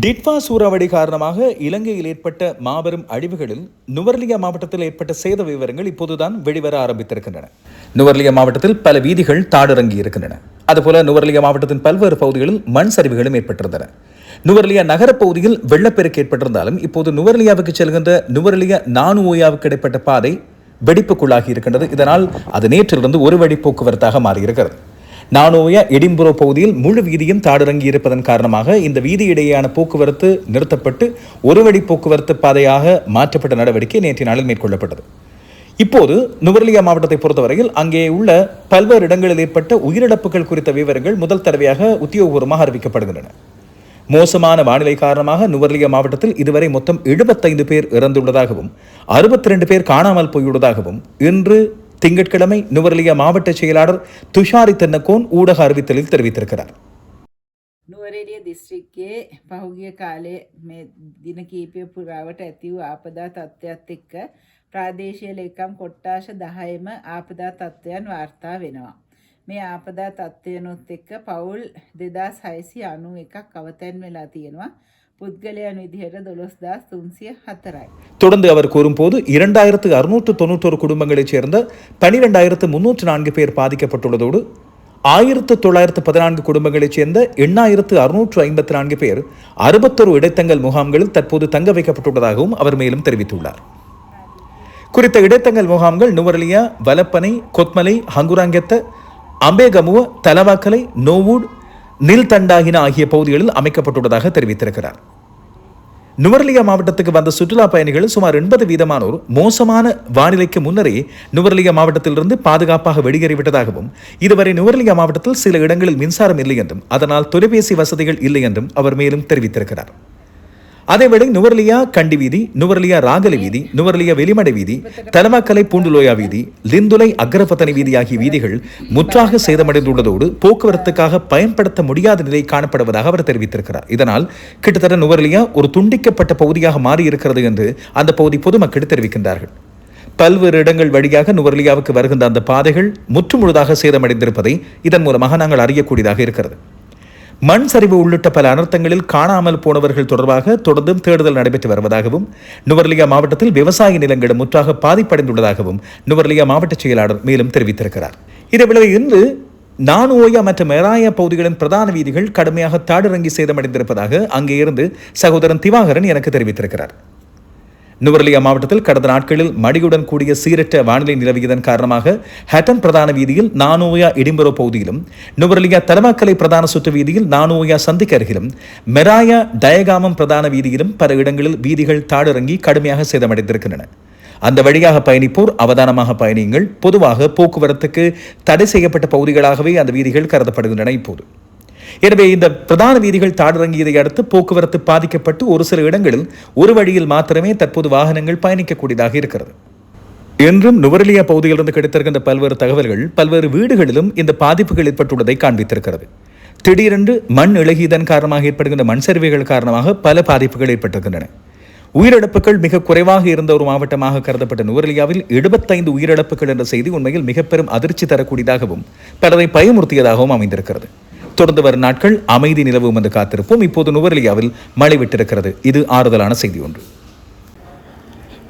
டிட்வா சூறாவளி காரணமாக இலங்கையில் ஏற்பட்ட மாபெரும் அழிவுகளில் நுவர்லியா மாவட்டத்தில் ஏற்பட்ட சேத விவரங்கள் இப்போதுதான் வெளிவர ஆரம்பித்திருக்கின்றன. நுவர்லியா மாவட்டத்தில் பல வீதிகள் தாடிறங்கி இருக்கின்றன. அதுபோல நுவர்லியா மாவட்டத்தின் பல்வேறு பகுதிகளில் மண் சரிவுகளும் ஏற்பட்டிருந்தன. நுவர்லியா நகரப் பகுதியில் வெள்ளப்பெருக்கு ஏற்பட்டிருந்தாலும் இப்போது நுவர்லியாவுக்கு செல்கின்ற நுவர்லியா நானுவோயாவுக்கு இடைப்பட்ட பாதை வெடிப்புக்குள்ளாகி இருக்கின்றது. இதனால் அது நேற்றிலிருந்து ஒரு வழி போக்குவரத்தாக மாறியிருக்கிறது. நானோயா எடிம்புரோ பகுதியில் முழு வீதியும் தாடிறங்கி இருப்பதன் காரணமாக இந்த வீதி இடையேயான போக்குவரத்து நிறுத்தப்பட்டு ஒரு வழி போக்குவரத்து பாதையாக மாற்றப்பட்ட நடவடிக்கை நேற்றைய நாளில் மேற்கொள்ளப்பட்டது. இப்போது நுவர்லியா மாவட்டத்தை பொறுத்தவரையில் அங்கே உள்ள பல்வேறு இடங்களில் ஏற்பட்ட உயிரிழப்புகள் குறித்த விவரங்கள் முதல் தடவையாக உத்தியோகபூர்வமாக அறிவிக்கப்படுகின்றன. மோசமான வானிலை காரணமாக நுவர்லியா மாவட்டத்தில் இதுவரை மொத்தம் எழுபத்தைந்து பேர் இறந்துள்ளதாகவும் அறுபத்தி ரெண்டு பேர் காணாமல் போயுள்ளதாகவும் இன்று திங்கட்கிழமை நுவர்லியா மாவட்ட செயலாளர் துஷாரி தென்னக்கோன் ஊடக அறிவித்தலில் தெரிவித்திருக்கிறார் නුවරේලිය දිස්ත්‍රික්කයේ පහුගිය කාලේ මේ දින කීපය පුරාවට ඇති වූ ආපදා තත්ත්වයක් එක්ක ප්‍රාදේශීය ලේකම් කොට්ටාශ 10ම ආපදා තත්ත්වයන් වාර්තා වෙනවා. මේ ආපදා තත්ත්වයනොත් එක්ක පවුල් 2691ක් අවතැන් වෙලා තියෙනවා. தொடர்ந்து அவர் கூறும்போது இரண்டாயிரத்து அறுநூற்று தொன்னூற்றொரு குடும்பங்களைச் சேர்ந்த பனிரெண்டாயிரத்து முன்னூற்று நான்கு பேர் பாதிக்கப்பட்டுள்ளதோடு ஆயிரத்து தொள்ளாயிரத்து பதினான்கு குடும்பங்களைச் சேர்ந்த எண்ணாயிரத்து அறுநூற்று ஐம்பத்தி நான்கு பேர் அறுபத்தொரு இடைத்தங்கல் முகாம்களில் தற்போது தங்க வைக்கப்பட்டுள்ளதாகவும் அவர் மேலும் தெரிவித்துள்ளார். குறித்த இடைத்தங்கல் முகாம்கள் நுவரலியா வலப்பனை கொத்மலை ஹங்குராங்கத்த அம்பேகமுவ தலவாக்கலை நோவூட் நில்தண்டாகின ஆகிய பகுதிகளில் அமைக்கப்பட்டுள்ளதாக தெரிவித்திருக்கிறார். நுவர்லியா மாவட்டத்துக்கு வந்த சுற்றுலா பயணிகள் சுமார் எண்பது வீதமானோர் மோசமான வானிலைக்கு முன்னரே நுவர்லியா மாவட்டத்திலிருந்து பாதுகாப்பாக வெளியேறிவிட்டதாகவும் இதுவரை நுவர்லியா மாவட்டத்தில் சில இடங்களில் மின்சாரம் இல்லை என்றும் அதனால் தொலைபேசி வசதிகள் இல்லை என்றும் அவர் மேலும் தெரிவித்திருக்கிறார். அதேவேளை நுவர்லியா கண்டி வீதி நுவர்லியா ராகலி வீதி நுவர்லியா வெளிமடை வீதி தலமாக்கலை பூண்டுலோயா வீதி லிந்துலை அக்ரபத்தனை வீதி ஆகிய வீதிகள் முற்றாக சேதமடைந்துள்ளதோடு போக்குவரத்துக்காக பயன்படுத்த முடியாத நிலை காணப்படுவதாக அவர் தெரிவித்திருக்கிறார். இதனால் கிட்டத்தட்ட நுவர்லியா ஒரு துண்டிக்கப்பட்ட பகுதியாக மாறியிருக்கிறது என்று அந்த பகுதி பொதுமக்கள் தெரிவிக்கின்றார்கள். பல்வேறு இடங்கள் வழியாக நுவர்லியாவுக்கு வருகின்ற அந்த பாதைகள் முற்றுமுழுதாக சேதமடைந்திருப்பதை இதன் மூலமாக நாங்கள் அறியக்கூடியதாக இருக்கிறது. மண் சரிவு உள்ளிட்ட பல அனர்த்தங்களில் காணாமல் போனவர்கள் தொடர்பாக தொடர்ந்தும் தேடுதல் நடைபெற்று வருவதாகவும் நுவர்லியா மாவட்டத்தில் விவசாய நிலங்களும் முற்றாக பாதிப்படைந்துள்ளதாகவும் நுவர்லியா மாவட்ட செயலாளர் மேலும் தெரிவித்திருக்கிறார். இதேவேளை இன்று நானுஓயா மற்றும் மெராயா பகுதிகளின் பிரதான வீதிகள் கடுமையாக தாடிறங்கி சேதமடைந்திருப்பதாக அங்கே இருந்து சகோதரன் திவாகரன் எனக்கு தெரிவித்திருக்கிறார். நுவர்லியா மாவட்டத்தில் கடந்த நாட்களில் மடியுடன் கூடிய சீரற்ற வானிலை நிலவியதன் காரணமாக ஹட்டன் பிரதான வீதியில் நானோயா இடிம்பரோ பகுதியிலும் நுவர்லியா தலமாக்கலை பிரதான சுற்று வீதியில் நானோயா சந்திக்கு அருகிலும் மெராயா டயகாமம் பிரதான வீதியிலும் பல இடங்களில் வீதிகள் தாடிறங்கி கடுமையாக சேதமடைந்திருக்கின்றன. அந்த வழியாக பயணிப்போர் அவதானமாக பயணியுங்கள். பொதுவாக போக்குவரத்துக்கு தடை செய்யப்பட்ட பகுதிகளாகவே அந்த வீதிகள் கருதப்படுகின்றன இப்போது. எனவே இந்த பிரதான வீதிகள் தாடிறங்கியதை அடுத்து போக்குவரத்து பாதிக்கப்பட்டு ஒரு சில இடங்களில் ஒரு வழியில் மாத்திரமே தற்போது வாகனங்கள் பயணிக்கக்கூடியதாக இருக்கிறது. என்றும் நுவரலியா பகுதியிலிருந்து கிடைத்திருக்கின்ற பல்வேறு தகவல்கள் பல்வேறு வீடுகளிலும் இந்த பாதிப்புகள் ஏற்பட்டுள்ளதை காண்பித்திருக்கிறது. திடீரென்று மண் இழகியதன் காரணமாக ஏற்படுகின்ற மண் சரிவுகள் காரணமாக பல பாதிப்புகள் ஏற்பட்டிருக்கின்றன. உயிரிழப்புகள் மிக குறைவாக இருந்த ஒரு மாவட்டமாக கருதப்பட்ட நுவரலியாவில் எழுபத்தைந்து உயிரிழப்புகள் என்ற செய்தி உண்மையில் மிக பெரும் அதிர்ச்சி தரக்கூடியதாகவும் பலரை பயமுறுத்தியதாகவும் அமைந்திருக்கிறது. தொடர்ந்து வரும் நாட்கள் அமைதி நிலவும் என்று காத்திருப்போம். இப்போது நுவரெலியாவில் மழை விட்டிருக்கிறது. இது ஆறுதலான செய்தி ஒன்று.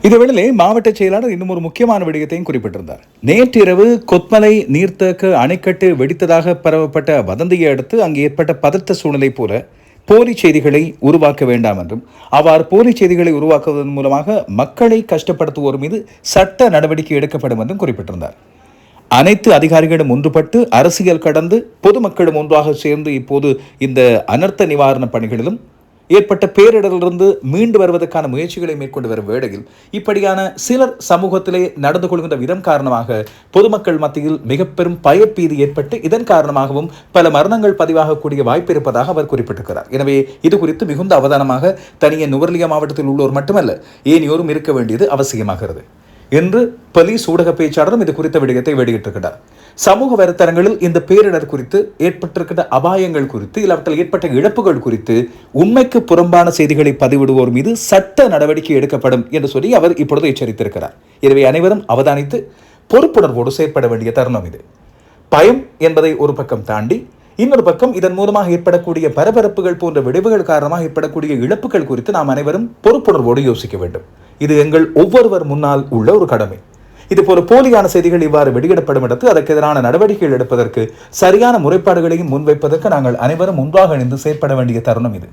இதுவேளை மாவட்ட செயலாளர் இன்னும் ஒரு முக்கியமான விடயத்தையும் குறிப்பிட்டிருந்தார். நேற்றிரவு கொத்மலை நீர்த்தேக்க அணைக்கட்டு வெடித்ததாக பரவப்பட்ட வதந்தியை அடுத்து அங்கு ஏற்பட்ட பதற்ற சூழ்நிலை போல போலி செய்திகளை உருவாக்க வேண்டாம் என்றும் அவ்வாறு போலி செய்திகளை உருவாக்குவதன் மூலமாக மக்களை கஷ்டப்படுத்துவோர் மீது சட்ட நடவடிக்கை எடுக்கப்படும் என்றும் குறிப்பிட்டிருந்தார். அனைத்து அதிகாரிகளும் ஒன்றுபட்டு அரசியல் கடந்து பொதுமக்களும் ஒன்றாக சேர்ந்து இப்போது இந்த அனர்த்த நிவாரண பணிகளிலும் ஏற்பட்ட பேரிடரிலிருந்து மீண்டு வருவதற்கான முயற்சிகளை மேற்கொண்டு வரும் வேளையில் இப்படியான சிலர் சமூகத்திலே நடந்து கொள்கின்ற விதம் காரணமாக பொதுமக்கள் மத்தியில் மிக பெரும் பயப்பீதி ஏற்பட்டு இதன் காரணமாகவும் பல மரணங்கள் பதிவாகக்கூடிய வாய்ப்பு இருப்பதாக அவர் குறிப்பிட்டிருக்கிறார். எனவே இது குறித்து மிகுந்த அவதானமாக தனியே நுவர்லியா மாவட்டத்தில் உள்ளோர் மட்டுமல்ல ஏனையோரும் இருக்க வேண்டியது அவசியமாகிறது. என்று போலீஸ் ஊடக பேச்சாளரும் இது குறித்த விடயத்தை வெளியிட்டிருக்கிறார். சமூக வலைத்தளங்களில் இந்த பேரிடர் குறித்து ஏற்பட்டிருக்கிற அபாயங்கள் குறித்து இல்லாவற்றில் ஏற்பட்ட இழப்புகள் குறித்து உண்மைக்கு புறம்பான செய்திகளை பதிவிடுவோர் மீது சட்ட நடவடிக்கை எடுக்கப்படும் என்று சொல்லி அவர் இப்பொழுது எச்சரித்திருக்கிறார். எனவே அனைவரும் அவதானித்து பொறுப்புணர்வோடு செயற்பட வேண்டிய தருணம் இது. பயம் என்பதை ஒரு பக்கம் தாண்டி இன்னொரு பக்கம் இதன் மூலமாக ஏற்படக்கூடிய பரபரப்புகள் போன்ற விளைவுகள் காரணமாக ஏற்படக்கூடிய இழப்புகள் குறித்து நாம் அனைவரும் பொறுப்புணர்வோடு யோசிக்க வேண்டும். இது எங்கள் ஒவ்வொருவர் முன்னால் உள்ள ஒரு கடமை. இது போல போலியான செய்திகள் இவ்வாறு வெளியிடப்படும் இடத்து அதற்கு எதிரான நடவடிக்கைகள் எடுப்பதற்கு சரியான முறைப்பாடுகளையும் முன்வைப்பதற்கு நாங்கள் அனைவரும் முன்பாக இணைந்து செயற்பட வேண்டிய தருணம் இது.